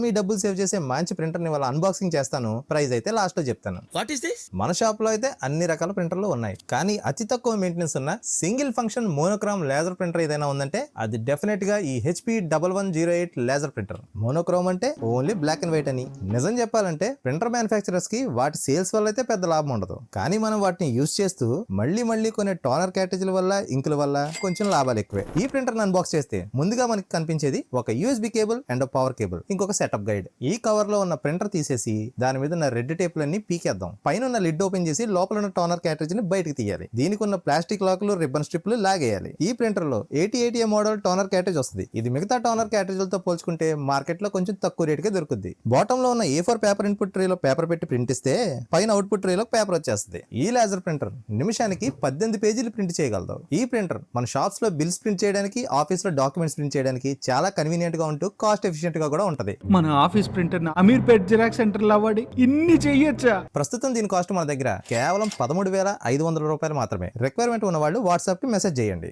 మీ డబ్బులు సేవ్ చేసే మంచి ప్రింటర్ని వాళ్ళ అన్బాక్సింగ్ చేస్తాను. ప్రైస్ అయితే లాస్ట్లో చెప్తాను. వాట్ ఈస్ దిస్ మన షాప్లో అయితే అన్ని రకాల ప్రింటర్లు ఉన్నాయి. కానీ అతి తక్కువ మెయింటెనెన్స్ ఉన్న single function monochrome laser printer ఏదైనా ఉందంటే అది డెఫినెట్గా ఈ HP double one zero eight laser printer monochrome అంటే ఓన్లీ బ్లాక్ అండ్ వైట్ అని. నిజం చెప్పాలంటే ప్రింటర్ మ్యానుఫాక్చరర్స్కి వాటి సేల్స్ వల్ల అయితే పెద్ద లాభం ఉండదు. కానీ మనం వాటిని యూజ్ చేస్తూ మళ్ళీ మళ్ళీ కొనే టోనర్ క్యాటేజీల వల్ల ఇంకుల వల్ల కొంచెం లాభాలు ఎక్కువే. ఈ ప్రింటర్ అన్బాక్స్ చేస్తే ముందుగా మనకి కనిపించేది ఒక USB cable and power cable ఇంకొక సెటప్ గైడ్ ఈ కవర్లో ఉన్న ప్రింటర్ తీసేసి దాని మీద ఉన్న రెడ్ టేపులన్నీ పీకేద్దాం. పైన ఉన్న లిడ్ ఓపెన్ చేసి లోపల ఉన్న టోనర్ క్యాటరేజ్ని బయటకు తీయాలి. దీనికి ఉన్న ప్లాస్టిక్ లాక్లు రిబ్బన్ స్ట్రిప్లు లాగేయాలి. ఈ ప్రింటర్లో eighty eighty model toner cartridge వస్తుంది. ఇది మిగతా టోనర్ క్యాటరేజ్లతో పోల్చుకుంటే మార్కెట్లో కొంచెం తక్కువ రేటుకే దొరుకుతుంది బాటమ్లో ఉన్న ఏ ఫోర్ పేపర్ ఇన్పుట్ ట్రేలో పేపర్ పెట్టి ప్రింట్ ఇస్తే పైన అవుట్పుట్ ట్రేలో పేపర్ వచ్చేస్తుంది. ఈ లేజర్ ప్రింటర్ నిమిషానికి పద్దెనిమిది పేజీలు ప్రింట్ చేయగలదు. ఈ ప్రింటర్ మన షాప్స్లో బిల్స్ ప్రింట్ చేయడానికి ఆఫీస్లో డాక్యుమెంట్స్ ప్రింట్ చేయడానికి చాలా కన్వీనియంట్గా ఉంటూ కాస్ట్ ఎఫిషియెంట్గా కూడా ఉంటది. మన ఆఫీస్ ప్రింటర్ అమీర్పేట్ జిరాక్స్ సెంటర్లో ఇన్ని చెయ్యొచ్చా? ప్రస్తుతం దీని కాస్ట్ మన దగ్గర కేవలం పదమూడు వేల ఐదు వందల రూపాయలు మాత్రమే. రిక్వైర్మెంట్ ఉన్న వాళ్ళు వాట్సాప్కి మెసేజ్ చేయండి.